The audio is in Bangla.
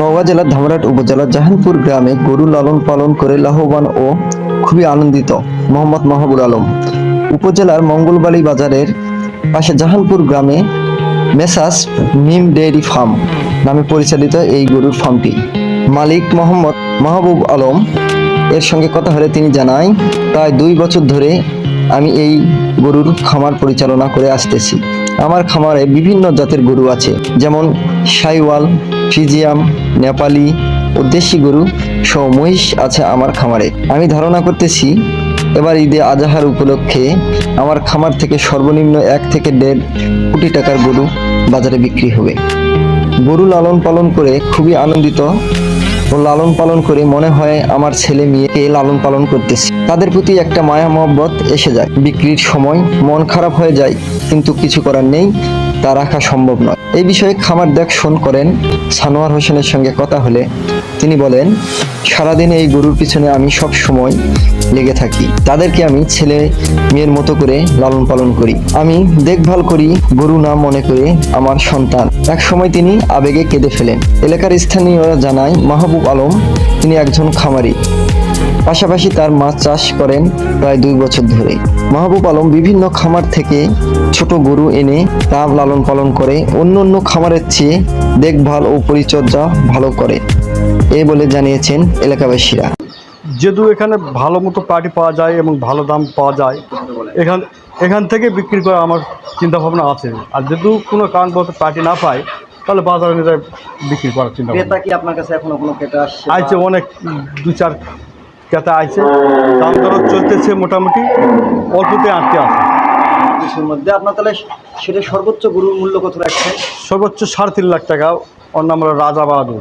নওগাঁ জেলার ধামরাট উপজেলার জাহানপুর গ্রামে গরু লালন পালন করে লাভবান ও খুবই আনন্দিত মোহাম্মদ মাহবুর আলম। উপজেলার মঙ্গলবাড়ি বাজারের পাশে জাহানপুর গ্রামে মেসাস মিম ডেয়ারি ফার্ম নামে পরিচালিত এই গরুর ফার্মটি। মালিক মোহাম্মদ মাহবুব আলম এর সঙ্গে কথা হলে তিনি জানায়, প্রায় দুই বছর ধরে আমি এই গরুর খামার পরিচালনা করে আসতেছি। আমার খামারে বিভিন্ন জাতের গরু আছে, যেমন সাইওয়াল, ফিজিয়াম, নেপালি ও দেশি গরু সহ মহিষ আছে আমার খামারে। আমি ধারণা করতেছি, এবার ঈদে আজাহার উপলক্ষে আমার খামার থেকে সর্বনিম্ন এক থেকে দেড় কোটি টাকার গরু বাজারে বিক্রি হবে। গরু লালন পালন করে খুবই আনন্দিত ও লালন পালন করে মনে হয় আমার ছেলে মেয়েকে লালন পালন করতেছি। তাদের প্রতি একটা মায়া মহব্বত এসে যায়। বিক্রির সময় মন খারাপ হয়ে যায়, কিন্তু কিছু করার নেই, তা রাখা সম্ভব নয়। এই বিষয়ে খামার দেখশন করেন। সানোয়ার হোসেনের সঙ্গে কথা হলে তিনি বলেন, সারাদিন এই গরুর পিছনে আমি সব সময় লেগে থাকি। তাদেরকে আমি ছেলে মেয়ের মতো করে লালন পালন করি। আমি দেখভাল করি গরু না মনে করে আমার সন্তান। এক সময় তিনি আবেগে কেঁদে ফেলেন। এলাকার স্থানীয়রা জানায়, মাহবুব আলম, তিনি একজন খামারি। পাশাপাশি তার মাছ চাষ করেন প্রায় দুই বছর ধরে। মাহবুব আলম বিভিন্ন খামার থেকে ছোট গরু এনে তা লালন পালন করে অন্য অন্য খামারের চেয়ে দেখভাল ও পরিচর্যা ভালো করে। এই বলে জানিয়েছেন এলাকাবাসীরা। যেহেতু এখানে ভালো মতো পার্টি পাওয়া যায় এবং ভালো দাম পাওয়া যায় এখান এখান থেকে বিক্রি করা আমার চিন্তা ভাবনা আছে। আর যেহেতু কোনো কারণবশত পার্টি না পাই তাহলে বাজারে বিক্রি করার চিন্তা কি আপনার কাছে এখনও কোনো ক্রেতা আসছে আইছে অনেক দু চার ক্রেতা আইছে। দাম দরদ চলতেছে মোটামুটি। অল্পতে আটকে আছে। কিছুর মধ্যে আপনার তাহলে সেটা সর্বোচ্চ গরুর মূল্য কত রাখছে সর্বোচ্চ সাড়ে তিন লাখ টাকা। অন্য আমরা রাজাবাহাদুর রাজা বাহাদুর।